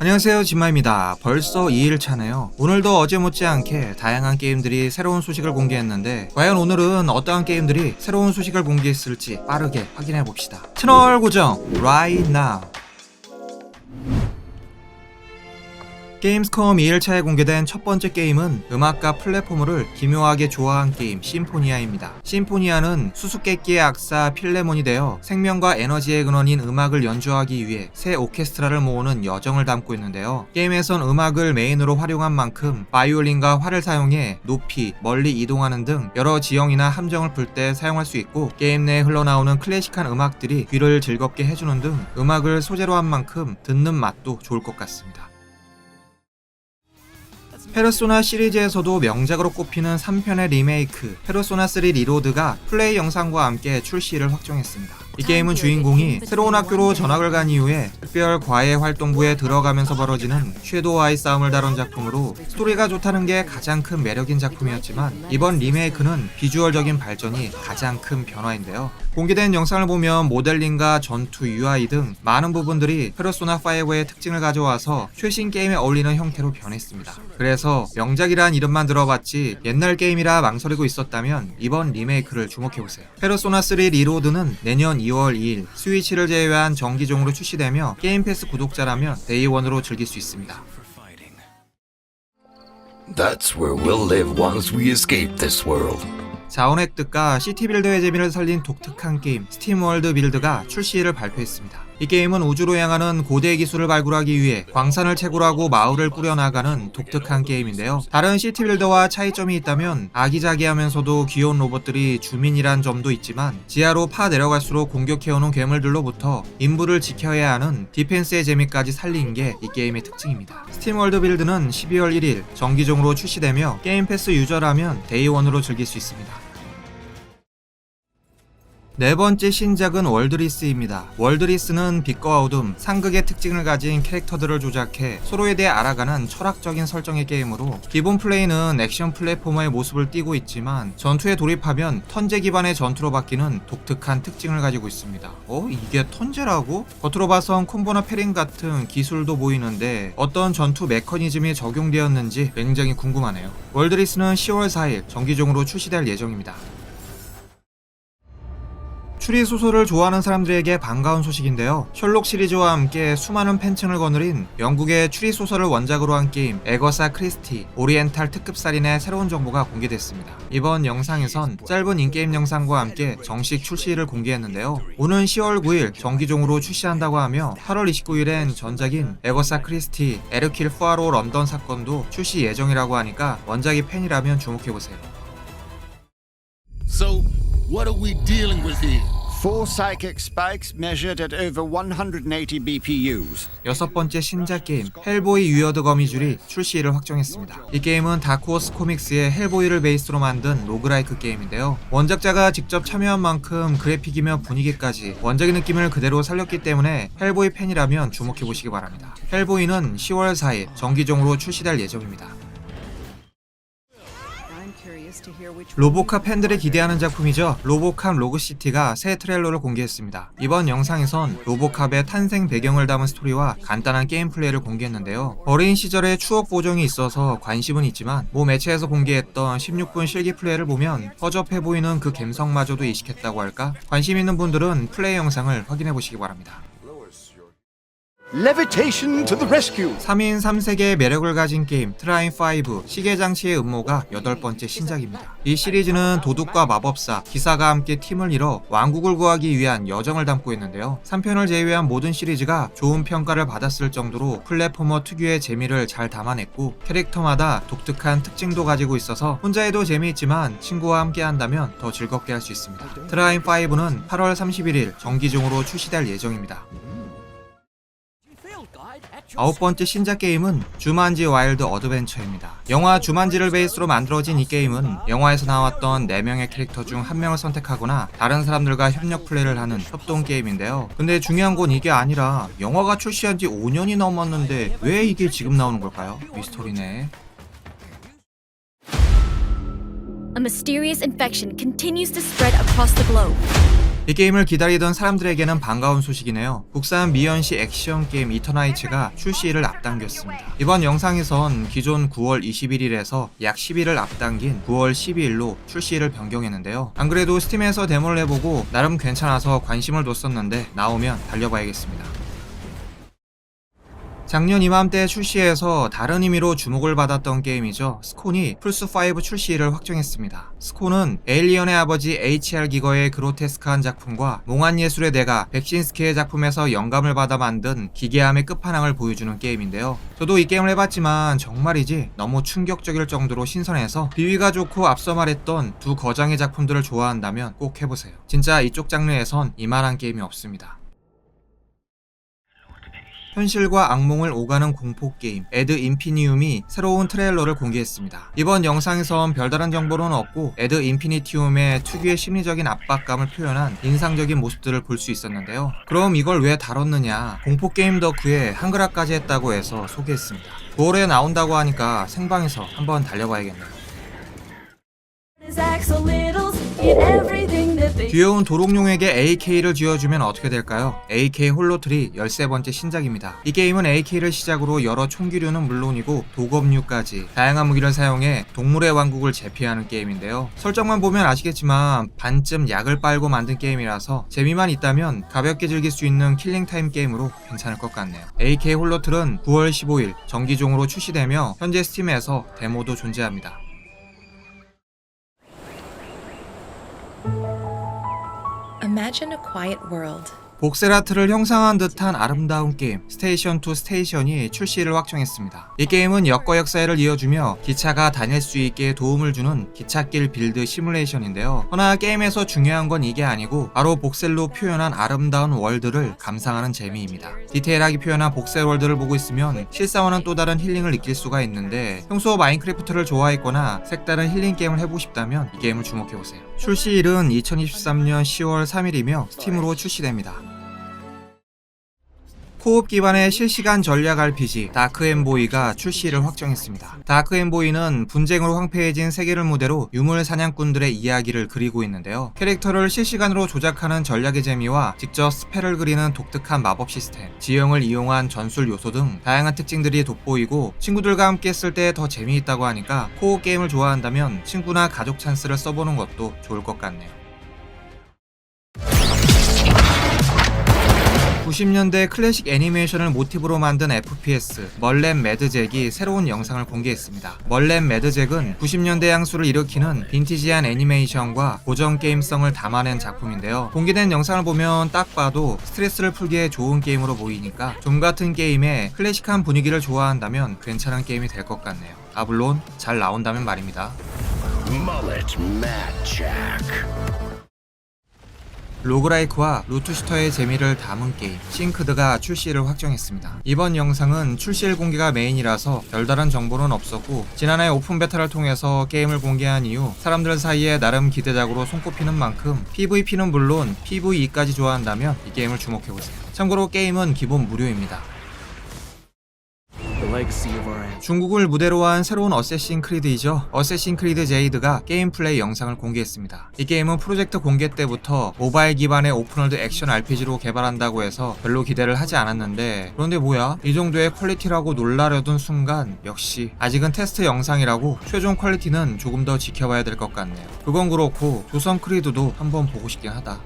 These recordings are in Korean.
안녕하세요 진마입니다. 벌써 2일 차네요. 오늘도 어제 못지않게 다양한 게임들이 새로운 소식을 공개했는데 과연 오늘은 어떠한 게임들이 새로운 소식을 공개했을지 빠르게 확인해 봅시다. 채널 고정 right now. 게임스컴 2일차에 공개된 첫 번째 게임은 음악과 플랫폼을 기묘하게 조화한 게임 심포니아입니다. 심포니아는 수수께끼의 악사 필레몬이 되어 생명과 에너지의 근원인 음악을 연주하기 위해 새 오케스트라를 모으는 여정을 담고 있는데요. 게임에선 음악을 메인으로 활용한 만큼 바이올린과 활을 사용해 높이, 멀리 이동하는 등 여러 지형이나 함정을 풀 때 사용할 수 있고 게임 내에 흘러나오는 클래식한 음악들이 귀를 즐겁게 해주는 등 음악을 소재로 한 만큼 듣는 맛도 좋을 것 같습니다. 페르소나 시리즈에서도 명작으로 꼽히는 3편의 리메이크 페르소나 3 리로드가 플레이 영상과 함께 출시를 확정했습니다. 이 게임은 주인공이 새로운 학교로 전학을 간 이후에 특별 과외 활동부에 들어가면서 벌어지는 섀도우아이 싸움을 다룬 작품으로 스토리가 좋다는 게 가장 큰 매력인 작품이었지만 이번 리메이크는 비주얼적인 발전이 가장 큰 변화인데요. 공개된 영상을 보면 모델링과 전투, UI 등 많은 부분들이 페르소나 5의 특징을 가져와서 최신 게임에 어울리는 형태로 변했습니다. 그래서 명작이란 이름만 들어봤지 옛날 게임이라 망설이고 있었다면 이번 리메이크를 주목해보세요. 페르소나 3 리로드는 내년 2월 2일 스위치를 제외한 정기종으로 출시되며 게임 패스 구독자라면 데이원으로 즐길 수 있습니다. That's where we'll live once we escape this world. 자원 획득과 시티 빌더의 재미를 살린 독특한 게임 스팀월드 빌드가 출시를 발표했습니다. 이 게임은 우주로 향하는 고대 기술을 발굴하기 위해 광산을 채굴 하고 마을을 꾸려나가는 독특한 게임인데요. 다른 시티 빌더와 차이점이 있다면 아기자기하면서도 귀여운 로봇들이 주민이란 점도 있지만 지하로 파 내려갈수록 공격해오는 괴물들로부터 인부를 지켜야 하는 디펜스의 재미까지 살린 게 이 게임의 특징입니다. 스팀월드 빌드는 12월 1일 정기종으로 출시되며 게임 패스 유저라면 데이원으로 즐길 수 있습니다. 네 번째 신작은 월드리스입니다. 월드리스는 빛과 어둠, 상극의 특징을 가진 캐릭터들을 조작해 서로에 대해 알아가는 철학적인 설정의 게임으로 기본 플레이는 액션 플랫포머의 모습을 띠고 있지만 전투에 돌입하면 턴제 기반의 전투로 바뀌는 독특한 특징을 가지고 있습니다. 어? 이게 턴제라고? 겉으로 봐선 콤보나 패링 같은 기술도 보이는데 어떤 전투 메커니즘이 적용되었는지 굉장히 궁금하네요. 월드리스는 10월 4일 정기종으로 출시될 예정입니다. 추리 소설을 좋아하는 사람들에게 반가운 소식인데요. 셜록 시리즈와 함께 수많은 팬층을 거느린 영국의 추리 소설을 원작으로 한 게임 에거사 크리스티 오리엔탈 특급 살인의 새로운 정보가 공개됐습니다. 이번 영상에선 짧은 인게임 영상과 함께 정식 출시를 공개했는데요. 오는 10월 9일 정기종으로 출시한다고 하며 8월 29일엔 전작인 에거사 크리스티 에르킬 푸아로 런던 사건도 출시 예정이라고 하니까 원작이 팬이라면 주목해보세요. So, what are we dealing with here? Four psychic spikes measured at over 180 BPUs. 여섯 번째 신작 게임 헬보이 위어드 거미줄이 출시를 확정했습니다. 이 게임은 다크호스 코믹스의 헬보이를 베이스로 만든 로그라이크 게임인데요. 원작자가 직접 참여한 만큼 그래픽이며 분위기까지 원작의 느낌을 그대로 살렸기 때문에 헬보이 팬이라면 주목해 보시기 바랍니다. 헬보이는 10월 4일 정기종으로 출시될 예정입니다. 로보캅 팬들이 기대하는 작품이죠. 로보캅 로그시티가 새 트레일러를 공개했습니다. 이번 영상에선 로보캅의 탄생 배경을 담은 스토리와 간단한 게임 플레이를 공개했는데요. 어린 시절의 추억 보정이 있어서 관심은 있지만 모 매체에서 공개했던 16분 실기 플레이를 보면 허접해 보이는 그 감성마저도 이식했다고 할까? 관심 있는 분들은 플레이 영상을 확인해 보시기 바랍니다. Levitation to the rescue! 3인 3세계의 매력을 가진 게임 트라인 5 시계장치의 음모가 여덟 번째 신작입니다. 이 시리즈는 도둑과 마법사, 기사가 함께 팀을 이뤄 왕국을 구하기 위한 여정을 담고 있는데요. 3편을 제외한 모든 시리즈가 좋은 평가를 받았을 정도로 플랫포머 특유의 재미를 잘 담아냈고 캐릭터마다 독특한 특징도 가지고 있어서 혼자 해도 재미있지만 친구와 함께 한다면 더 즐겁게 할 수 있습니다. 트라인 5는 8월 31일 정기종으로 출시될 예정입니다. 아홉 번째 신작 게임은 주만지 와일드 어드벤처입니다. 영화 주만지를 베이스로 만들어진 이 게임은 영화에서 나왔던 4명의 캐릭터 중 한 명을 선택하거나 다른 사람들과 협력 플레이를 하는 협동 게임인데요. 근데 중요한 건 이게 아니라 영화가 출시한 지 5년이 넘었는데 왜 이게 지금 나오는 걸까요? 미스터리네. A mysterious infection continues to spread across the globe. 이 게임을 기다리던 사람들에게는 반가운 소식이네요. 국산 미연시 액션 게임 이터나이츠가 출시일을 앞당겼습니다. 이번 영상에선 기존 9월 21일에서 약 10일을 앞당긴 9월 12일로 출시일을 변경했는데요. 안 그래도 스팀에서 데모를 해보고 나름 괜찮아서 관심을 뒀었는데 나오면 달려봐야겠습니다. 작년 이맘때 출시해서 다른 의미로 주목을 받았던 게임이죠. 스콘이 플스5 출시를 확정했습니다. 스콘은 에일리언의 아버지 HR 기거의 그로테스크한 작품과 몽환 예술의 대가 백신스키의 작품에서 영감을 받아 만든 기괴함의 끝판왕을 보여주는 게임인데요. 저도 이 게임을 해봤지만 정말이지 너무 충격적일 정도로 신선해서 비위가 좋고 앞서 말했던 두 거장의 작품들을 좋아한다면 꼭 해보세요. 진짜 이쪽 장르에선 이만한 게임이 없습니다. 현실과 악몽을 오가는 공포 게임 에드 인피니움이 새로운 트레일러를 공개했습니다. 이번 영상에선 별다른 정보는 없고 에드 인피니티움의 특유의 심리적인 압박감을 표현한 인상적인 모습들을 볼 수 있었는데요. 그럼 이걸 왜 다뤘느냐? 공포 게임 덕후에 한글화까지 했다고 해서 소개했습니다. 9월에 나온다고 하니까 생방에서 한번 달려봐야겠네요. 귀여운 도롱뇽에게 AK를 쥐어주면 어떻게 될까요? AK 홀로트리 13번째 신작입니다. 이 게임은 AK를 시작으로 여러 총기류는 물론이고 도검류까지 다양한 무기를 사용해 동물의 왕국을 제피하는 게임인데요. 설정만 보면 아시겠지만 반쯤 약을 빨고 만든 게임이라서 재미만 있다면 가볍게 즐길 수 있는 킬링타임 게임으로 괜찮을 것 같네요. AK 홀로틀은 9월 15일 정기종으로 출시되며 현재 스팀에서 데모도 존재합니다. Imagine a quiet world. 복세라트를 형상한 듯한 아름다운 게임 스테이션 투 스테이션이 출시를 확정했습니다. 이 게임은 역과 역사를 이어주며 기차가 다닐 수 있게 도움을 주는 기찻길 빌드 시뮬레이션인데요. 허나 게임에서 중요한 건 이게 아니고 바로 복셀로 표현한 아름다운 월드를 감상하는 재미입니다. 디테일하게 표현한 복셀 월드를 보고 있으면 실사와는 또 다른 힐링을 느낄 수가 있는데 평소 마인크래프트를 좋아했거나 색다른 힐링 게임을 해보고 싶다면 이 게임을 주목해보세요. 출시일은 2023년 10월 3일이며 스팀으로 출시됩니다. 코옵 기반의 실시간 전략 RPG 다크앤보이가 출시를 확정했습니다. 다크앤보이는 분쟁으로 황폐해진 세계를 무대로 유물 사냥꾼들의 이야기를 그리고 있는데요. 캐릭터를 실시간으로 조작하는 전략의 재미와 직접 스펠을 그리는 독특한 마법 시스템, 지형을 이용한 전술 요소 등 다양한 특징들이 돋보이고 친구들과 함께 했을 때 더 재미있다고 하니까 코옵 게임을 좋아한다면 친구나 가족 찬스를 써보는 것도 좋을 것 같네요. 90년대 클래식 애니메이션을 모티브로 만든 FPS 멀렌 매드잭이 새로운 영상을 공개했습니다. 멀렌 매드잭은 90년대 향수를 일으키는 빈티지한 애니메이션과 고전 게임성을 담아낸 작품인데요. 공개된 영상을 보면 딱 봐도 스트레스를 풀기에 좋은 게임으로 보이니까 좀 같은 게임에 클래식한 분위기를 좋아한다면 괜찮은 게임이 될 것 같네요. 아 물론 잘 나온다면 말입니다. 로그라이크와 루트슈터의 재미를 담은 게임 싱크드가 출시를 확정했습니다. 이번 영상은 출시일 공개가 메인이라서 별다른 정보는 없었고 지난해 오픈 베타를 통해서 게임을 공개한 이후 사람들 사이에 나름 기대작으로 손꼽히는 만큼 PVP는 물론 PVE까지 좋아한다면 이 게임을 주목해보세요. 참고로 게임은 기본 무료입니다. 중국을 무대로 한 새로운 어쌔신 크리드이죠. 어쌔신 크리드 제이드가 게임 플레이 영상을 공개했습니다. 이 게임은 프로젝트 공개 때부터 모바일 기반의 오픈월드 액션 RPG로 개발한다고 해서 별로 기대를 하지 않았는데 그런데 뭐야? 이 정도의 퀄리티라고 놀라려던 순간 역시 아직은 테스트 영상이라고 최종 퀄리티는 조금 더 지켜봐야 될 것 같네요. 그건 그렇고 조선 크리드도 한번 보고 싶긴 하다.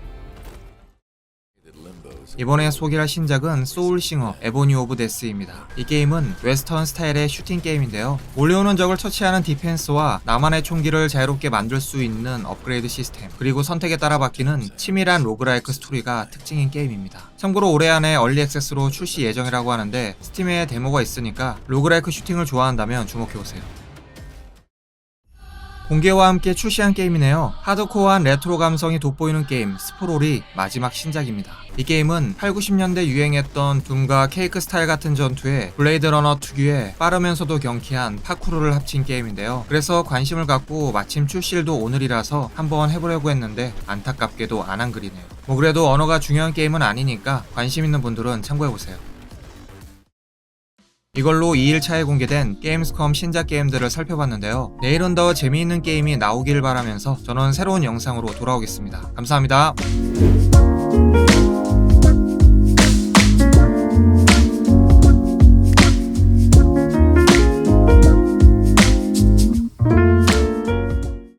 이번에 소개할 신작은 소울싱어 에보니 오브 데스입니다. 이 게임은 웨스턴 스타일의 슈팅 게임인데요. 몰려오는 적을 처치하는 디펜스와 나만의 총기를 자유롭게 만들 수 있는 업그레이드 시스템, 그리고 선택에 따라 바뀌는 치밀한 로그라이크 스토리가 특징인 게임입니다. 참고로 올해 안에 얼리 액세스로 출시 예정이라고 하는데 스팀에 데모가 있으니까 로그라이크 슈팅을 좋아한다면 주목해보세요. 공개와 함께 출시한 게임이네요. 하드코어한 레트로 감성이 돋보이는 게임 스포롤이 마지막 신작입니다. 이 게임은 8, 90년대 유행했던 둠과 케이크 스타일 같은 전투에 블레이드 러너 특유의 빠르면서도 경쾌한 파쿠르를 합친 게임인데요. 그래서 관심을 갖고 마침 출시일도 오늘이라서 한번 해보려고 했는데 안타깝게도 안 한 글이네요. 뭐 그래도 언어가 중요한 게임은 아니니까 관심 있는 분들은 참고해보세요. 이걸로 2일차에 공개된 게임스컴 신작 게임들을 살펴봤는데요. 내일은 더 재미있는 게임이 나오길 바라면서 저는 새로운 영상으로 돌아오겠습니다. 감사합니다.